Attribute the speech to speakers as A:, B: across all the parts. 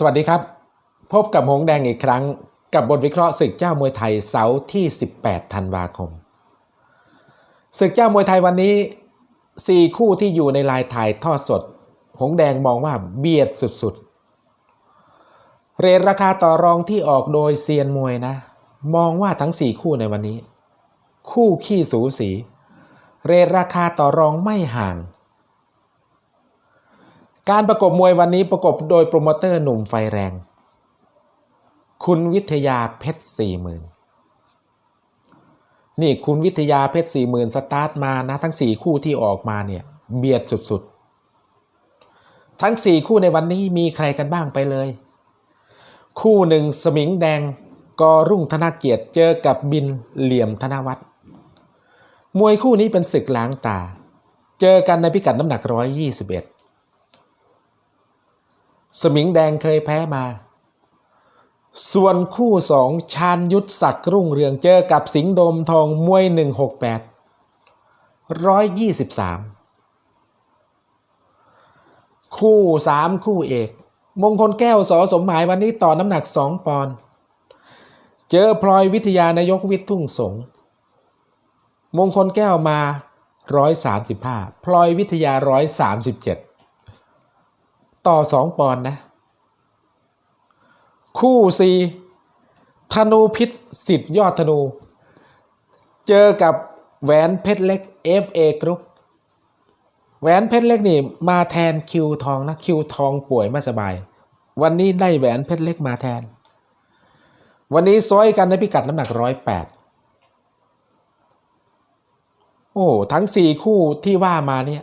A: สวัสดีครับ พบกับหงแดงอีกครั้ง กับบทวิเคราะห์ศึกเจ้ามวยไทยเสาร์ที่ 18 ธันวาคมศึกเจ้ามวยไทยวันนี้ 4 คู่ที่อยู่ในลายถ่ายทอดสด หงแดงมองว่าเบียดสุดๆ เรทราคาต่อรองที่ออกโดยเซียนมวยนะ มองว่าทั้ง 4 คู่ในวันนี้ คู่ขี้สูสี เรทราคาต่อรองไม่ห่าง การประกบมวยวันนี้ประกบโดยโปรโมเตอร์หนุ่มไฟแรง คุณวิทยาเพชรสี่หมื่นนี่คุณวิทยาเพชรสี่หมื่นสตาร์ทมานะ ทั้งสี่คู่ที่ออกมาเนี่ยเบียดสุดๆ ทั้งสี่คู่ในวันนี้มีใครกันบ้างไปเลย คู่หนึ่งสมิงแดงกอรุ่งธนเกียรติเจอกับบินเหลี่ยมธนวัฒน์มวยคู่นี้เป็นศึกล้างตา เจอกันในพิกัดน้ำหนัก 121 สมิงแดงเคยแพ้มา ส่วนคู่สองชาญยุทธศักดิ์รุ่งเรืองเจอกับสิงห์ดมทองมวย 168 123 คู่สามคู่เอก มงคลแก้วสอสมหมายวันนี้ต่อน้ำหนัก2ปอนด์เจอพลอยวิทยานายกวิทย์ทุ่งสงมงคลแก้วมา 135 พลอยวิทยา 137 ต่อสองปอนด์นะ คู่สี่ธนูพิษสิทธิ์ยอดธนู เจอกับแหวนเพชรเล็ก FA กรุ๊ปแหวนเพชรเล็กนี่มาแทนคิวทองนะคิวทองป่วยไม่สบาย วันนี้ได้แหวนเพชรเล็กมาแทน วันนี้ซ้อยกันในพิกัดน้ำหนักร้อยแปดโอ้ทั้งสี่คู่ที่ว่ามาเนี่ย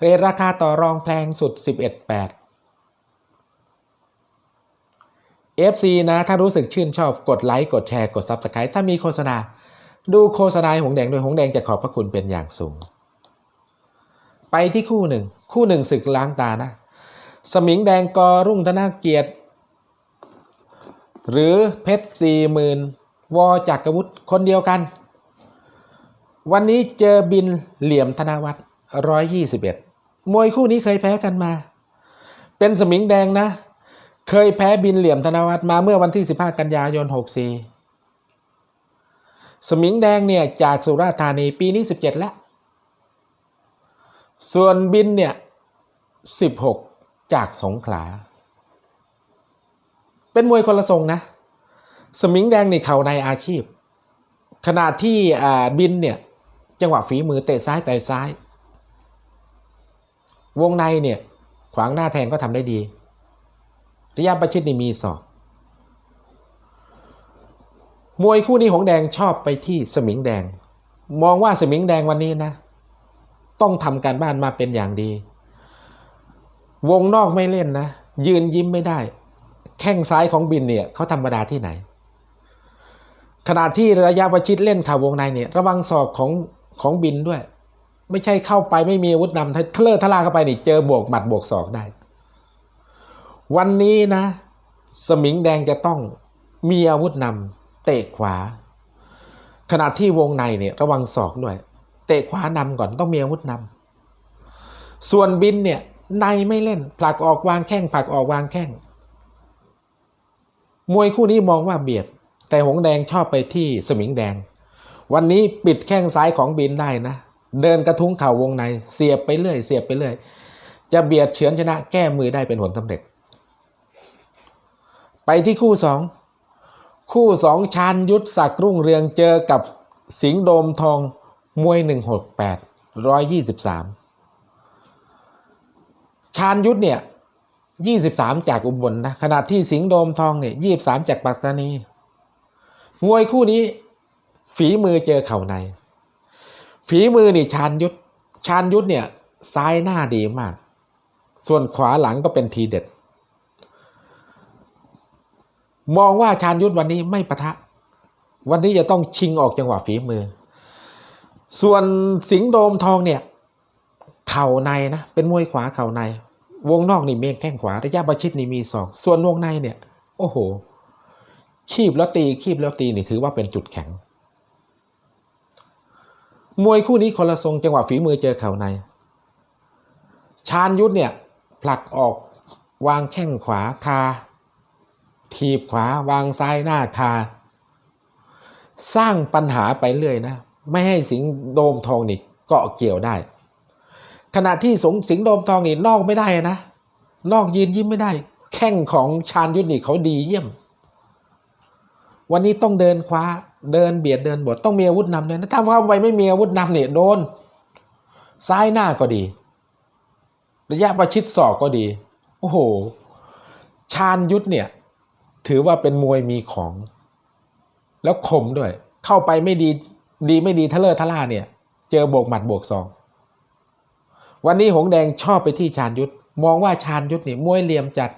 A: เรทราคาต่อรองแพงสุด 11.8 FC นะ ถ้ารู้สึกชื่นชอบกดไลค์กดแชร์กด Subscribe ถ้ามีโฆษณา ดูโฆษณาให้หงแดงโดยหงแดงจะขอบพระคุณเป็นอย่างสูง ไปที่คู่หนึ่ง คู่หนึ่งศึกล้างตานะ สมิงแดงกอรุ่งธนาเกียรติ หรือเพชรสี่หมื่นวอจักรวุฒิคนเดียวกัน วันนี้เจอบินเหลี่ยมธนวัฒน์ ร้อยยี่สิบเอ็ดมวยคู่นี้เคยแพ้กันมา เป็นสมิงแดงนะ เคยแพ้บินเหลี่ยมธนวัฒน์มาเมื่อวันที่ 15 กันยายน 64 สมิงแดงเนี่ยจากสุราษฎร์ธานีปีนี้ 17 แล้ว ส่วนบินเนี่ย 16 จากสงขลา เป็นมวยคนละทรงนะ สมิงแดงนี่เข่าในอาชีพ ขณะที่บินเนี่ยจังหวะฝีมือเตะซ้ายต่อยซ้าย วงในเนี่ย ขวางหน้าแทงก็ทำได้ดีระยะประชิดนี่มีศอกมวยคู่นี้หงแดงชอบไปที่สมิงแดง มองว่าสมิงแดงวันนี้นะ ต้องทำการบ้านมาเป็นอย่างดี วงนอกไม่เล่นนะ ยืนยิ้มไม่ได้ แข้งซ้ายของบินเนี่ยเขาธรรมดาที่ไหน ขณะที่ระยะประชิดเล่นข่าววงในเนี่ย ระวังศอกของของบินด้วย ไม่ใช่เข้าไปไม่มีอาวุธนำถ้าเลอะทะลาเข้าไปนี่เจอบวกหมัดบวกศอกได้ วันนี้นะ สมิงแดงจะต้องมีอาวุธนำเตะขวา ขณะที่วงในเนี่ยระวังศอกด้วย เตะขวานำก่อนต้องมีอาวุธนำส่วนบินเนี่ยในไม่เล่นผลักออกวางแข้งผลักออกวางแข้งมวยคู่นี้มองว่าเบียด แต่หงแดงชอบไปที่สมิงแดง วันนี้ปิดแข้งซ้ายของบินได้นะ เดินกระทุ้งเข่าวงใน เสียบไปเรื่อย เสียบไปเรื่อย จะเบียดเฉือนชนะ แก้มือได้เป็นผลสำเร็จ ไปที่คู่สองคู่สองชาญยุทธศักดิ์รุ่งเรืองเจอกับสิงห์โดมทองมวย 168 123 ชาญยุทธเนี่ย 23 จากอุบลนะขณะที่สิงห์โดมทองเนี่ย23 จากปัตตานีมวยคู่นี้ฝีมือเจอเข่าใน ฝีมือนี่ชาญยุทธชาญยุทธเนี่ยซ้ายหน้าดีมาก ส่วนขวาหลังก็เป็นทีเด็ด มองว่าชาญยุทธวันนี้ไม่ปะทะ วันนี้จะต้องชิงออกจังหวะฝีมือ ส่วนสิงโดมทองเนี่ย เข่าในนะ เป็นมวยขวาเข่าใน วงนอกนี่เมฆแข้งขวาระยะประชิดนี่มีศอกส่วนวงในเนี่ย โอ้โห คีบแล้วตีคีบแล้วตีนี่ถือว่าเป็นจุดแข็ง มวยคู่นี้คนละทรงจังหวะฝีมือเจอเข่าใน ชาญยุทธเนี่ยผลักออกวางแข้งขวาคา ทีบขวาวางซ้ายหน้าคา สร้างปัญหาไปเรื่อยนะ ไม่ให้สิงโดมทองนี่เกาะเกี่ยวได้ ขณะที่สงสิงโดมทองนี่นอกไม่ได้นะ นอกยืนยิ้มไม่ได้ แข้งของชาญยุทธนี่เขาดีเยี่ยม วันนี้ต้องเดินคว้า เดินเบียดเดินบดต้องมีอาวุธนำเลยนะถ้าว่าไปไม่มีอาวุธนำเนี่ยโดน ซ้ายหน้าก็ดี ระยะประชิดศอกก็ดี โอ้โห ชาญยุทธเนี่ย ถือว่าเป็นมวยมีของ แล้วคมด้วย เข้าไปไม่ดีดีไม่ดีทะเลอทะล่าเนี่ย เจอโบกหมัดโบกซองวันนี้หงแดงชอบไปที่ชาญยุทธมองว่าชาญยุทธนี่มวยเหลี่ยมจัด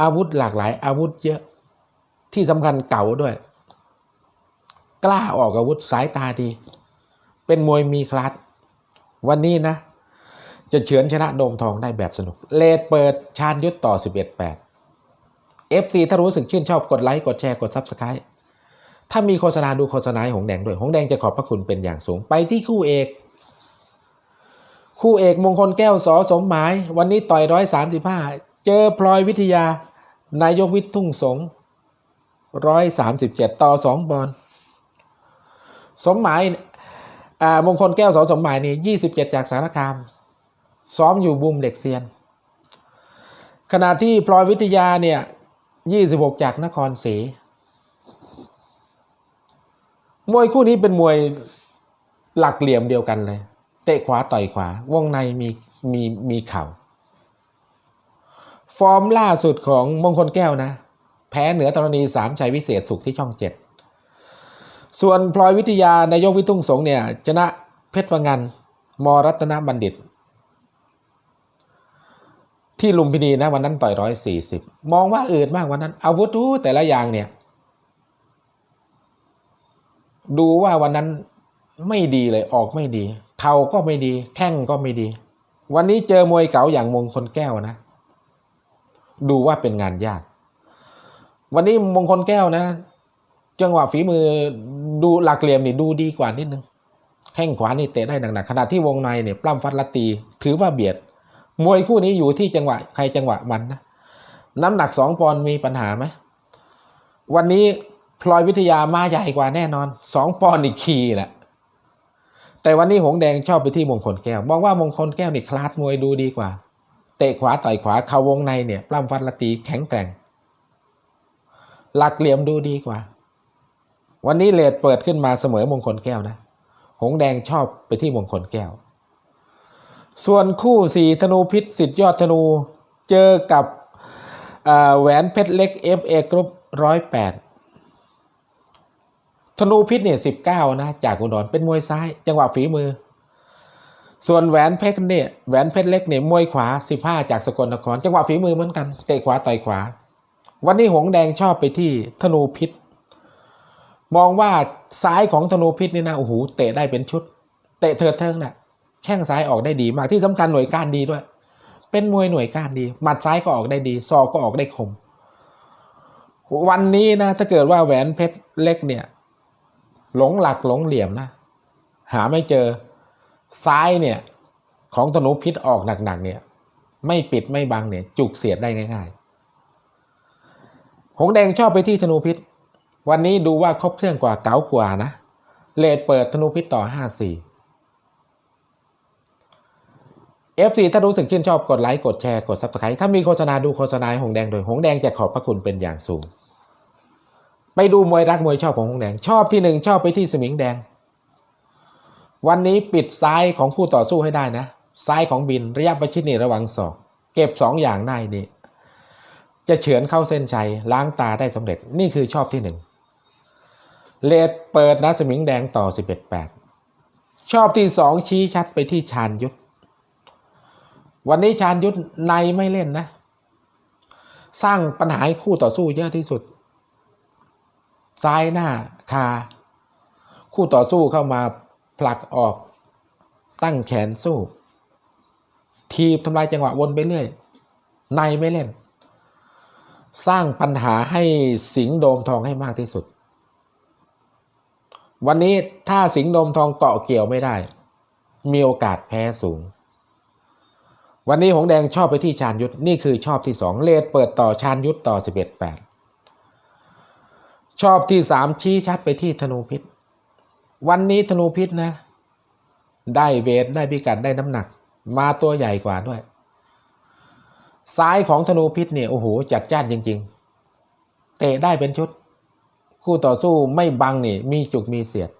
A: อาวุธหลากหลาย อาวุธเยอะที่สำคัญเก่าด้วย กล้าออกอาวุธสายตาดี เป็นมวยมีคลาสวันนี้นะ จะเฉือนชนะโดมทองได้แบบสนุก เลดเปิดชาญยุทธต่อ 11-8 FC ถ้ารู้สึกชื่นชอบกดไลค์ กดแชร์ กด Subscribe ถ้ามีโฆษณาดูโฆษณาให้หงแดงด้วย หงแดงจะขอบพระคุณเป็นอย่างสูงไปที่คู่เอก คู่เอกมงคลแก้วสอสมหมาย วันนี้ต่อยร้อยสามสิบห้าเจอพลอยวิทยา นายกวิทย์ทุ่งสงร้อยสามสิบเจ็ดต่อสองบอล สมหมายมงคลแก้วสอสมหมายนี่ยี่สิบเจ็ดจากสารคาม ซ้อมอยู่บุมเด็กเซียน ขณะที่พลอยวิทยาเนี่ยยี่สิบหกจากนครศรีมวยคู่นี้เป็นมวยหลักเหลี่ยมเดียวกันเลย เตะขวาต่อยขวา วงในมีมีมีเข่า ฟอร์มล่าสุดของมงคลแก้วนะ แพ้เหนือตรณีสามชัยวิเศษสุขที่ช่องเจ็ด ส่วนพลอยวิทยานายกวิทุ่งสงเนี่ยชนะเพชรวังงันมรัตนบัณฑิต ที่ลุมพินีนะวันนั้นต่อยร้อยสี่สิบมองว่าอืดมากวันนั้น อาวุธูแต่ละอย่างเนี่ย ดูว่าวันนั้นไม่ดีเลยออกไม่ดี เข่าก็ไม่ดี แข้งก็ไม่ดี วันนี้เจอมวยเก๋าอย่างมงคลแก้วนะ ดูว่าเป็นงานยาก วันนี้มงคลแก้วนะ จังหวะฝีมือดูหลักเหลี่ยมนี่ดูดีกว่านิดนึงแข้งขวานี่เตะได้หนักๆขณะที่วงในเนี่ยปล้ำฟัดละตี ถือว่าเบียด มวยคู่นี้อยู่ที่จังหวะใครจังหวะมันนะน้ำหนักสองปอนด์มีปัญหาไหมวันนี้พลอยวิทยามาใหญ่กว่าแน่นอนสองปอนด์อีกคีแหละแต่วันนี้หงแดงชอบไปที่มงคลแก้วมองว่ามงคลแก้วนี่คลาสมวยดูดีกว่า เตะขวาต่อยขวาเข้าวงในเนี่ยปล้ำฟัดละตีแข็งแกร่ง หลักเหลี่ยมดูดีกว่า วันนี้เลดเปิดขึ้นมาเสมอมงคลแก้วนะ หงแดงชอบไปที่มงคลแก้ว ส่วนคู่สีธนูพิษสิทธิยอดธนูเจอกับแหวนเพชรเล็ก FA กรุ๊ปร้อยแปดธนูพิษเนี่ยสิบเก้านะ จากอุดรเป็นมวยซ้าย จังหวะฝีมือ ส่วนแหวนเพชรเนี่ยแหวนเพชรเล็กเนี่ยมวยขวาสิบห้าจากสกลนคร จังหวะฝีมือเหมือนกันเตะขวาต่อยขวา วันนี้หงแดงชอบไปที่ธนูพิษ มองว่าซ้ายของธนูพิษนี่นะโอ้โหเตะได้เป็นชุด เตะเถิดเทิงนะ่ะแข้งซ้ายออกได้ดีมากที่สำคัญหน่วยก้านดีด้วย เป็นมวยหน่วยก้านดี หมัดซ้ายก็ออกได้ดีศอกก็ออกได้คม วันนี้นะ ถ้าเกิดว่าแหวนเพชรเล็กเนี่ย หลงหลักหลงเหลี่ยมนะ หาไม่เจอซ้ายเนี่ย ของธนูพิษออกหนักๆเนี่ย ไม่ปิดไม่บังเนี่ย จุกเสียดได้ง่ายๆ หงแดงชอบไปที่ธนูพิษ วันนี้ดูว่าครบเครื่องกว่าเก๋ากว่านะ เลดเปิดธนูพิษต่อ 5-4 FC ถ้ารู้สึกชื่นชอบกดไลค์ กดแชร์ กด Subscribe ถ้ามีโฆษณาดูโฆษณาหงแดงโดยหงแดงจะขอบพระคุณเป็นอย่างสูง ไปดูมวยรักมวยชอบของหงแดง ชอบที่หนึ่งชอบไปที่สมิงแดง วันนี้ปิดซ้ายของผู้ต่อสู้ให้ได้นะ ซ้ายของบินระยะประชิดนี่ระวังศอก เก็บสองอย่างได้นี่จะเฉือนเข้าเส้นชัยล้างตาได้สำเร็จนี่คือชอบที่หนึ่ง เลดเปิดนะสมิงแดงต่อ 11-8 ชอบที่สองชี้ชัดไปที่ชาญยุทธ วันนี้ชาญยุทธในไม่เล่นนะ สร้างปัญหาให้คู่ต่อสู้เยอะที่สุด ซ้ายหน้าคา คู่ต่อสู้เข้ามาผลักออก ตั้งแขนสู้ ทีบทำลายจังหวะวนไปเรื่อย ในไม่เล่น สร้างปัญหาให้สิงห์โดมทองให้มากที่สุด วันนี้ถ้าสิงห์ดมทองเกาะเกี่ยวไม่ได้ มีโอกาสแพ้สูง วันนี้หงแดงชอบไปที่ชาญยุทธนี่คือชอบที่สองเลดเปิดต่อชาญยุทธต่อสิบเอ็ดแปดชอบที่สามชี้ชัดไปที่ธนูพิษ วันนี้ธนูพิษนะ ได้เวทได้พิกัดได้น้ำหนัก มาตัวใหญ่กว่าด้วย ซ้ายของธนูพิษเนี่ยโอ้โหจัดจ้านจริง ๆ เตะได้เป็นชุด คู่ต่อสู้ไม่บังนี่มีจุกมีเสียด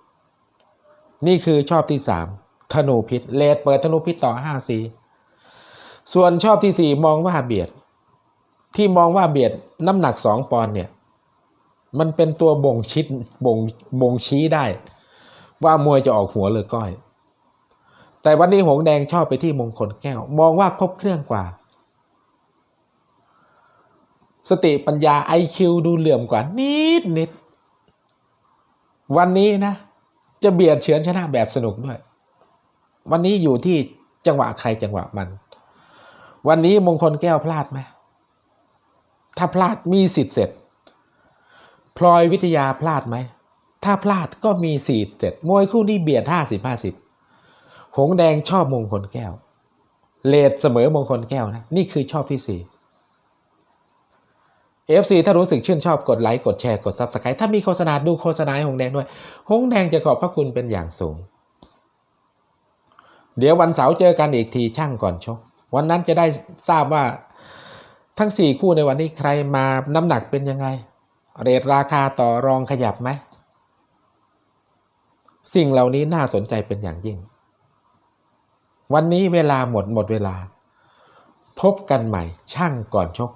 A: นี่คือชอบที่สามธนูพิษเลดเปิดธนูพิษต่อห้าสีส่วนชอบที่สี่มองว่าเบียด ที่มองว่าเบียดน้ำหนักสองปอนเนี่ย มันเป็นตัวบ่งชิดบ่งบ่งชี้ได้ ว่ามวยจะออกหัวหรือก้อย แต่วันนี้หงแดงชอบไปที่มงคลแก้ว มองว่าครบเครื่องกว่า สติปัญญา IQ ดูเหลื่อมกว่านิดนิด วันนี้นะจะเบียดเฉือนชนะแบบสนุกด้วย วันนี้อยู่ที่จังหวะใครจังหวะมัน วันนี้มงคลแก้วพลาดไหมถ้าพลาดมีสิทธิ์เสร็จ พลอยวิทยาพลาดไหม ถ้าพลาดก็มีสี่เจ็ดมวยคู่นี้เบียดห้าสิบห้าสิบหงแดงชอบมงคลแก้ว เลดเสมอมงคลแก้วนะ นี่คือชอบที่สี่ FC ถ้ารู้สึกชื่นชอบกดไลค์กดแชร์กด Subscribe ถ้ามีโฆษณาดูโฆษณาให้หงแดงด้วย หงแดงจะขอบพระคุณเป็นอย่างสูง เดี๋ยววันเสาร์เจอกันอีกทีช่างก่อนชก วันนั้นจะได้ทราบว่าทั้ง 4 คู่ในวันนี้ใครมาน้ำหนักเป็นยังไง เรทราคาต่อรองขยับไหม สิ่งเหล่านี้น่าสนใจเป็นอย่างยิ่ง วันนี้เวลาหมดหมดเวลา พบกันใหม่ช่างก่อนชก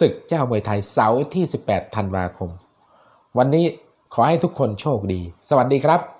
A: ศึกเจ้ามวยไทยเสาร์ที่ 18 ธันวาคม วันนี้ขอให้ทุกคนโชคดี สวัสดีครับ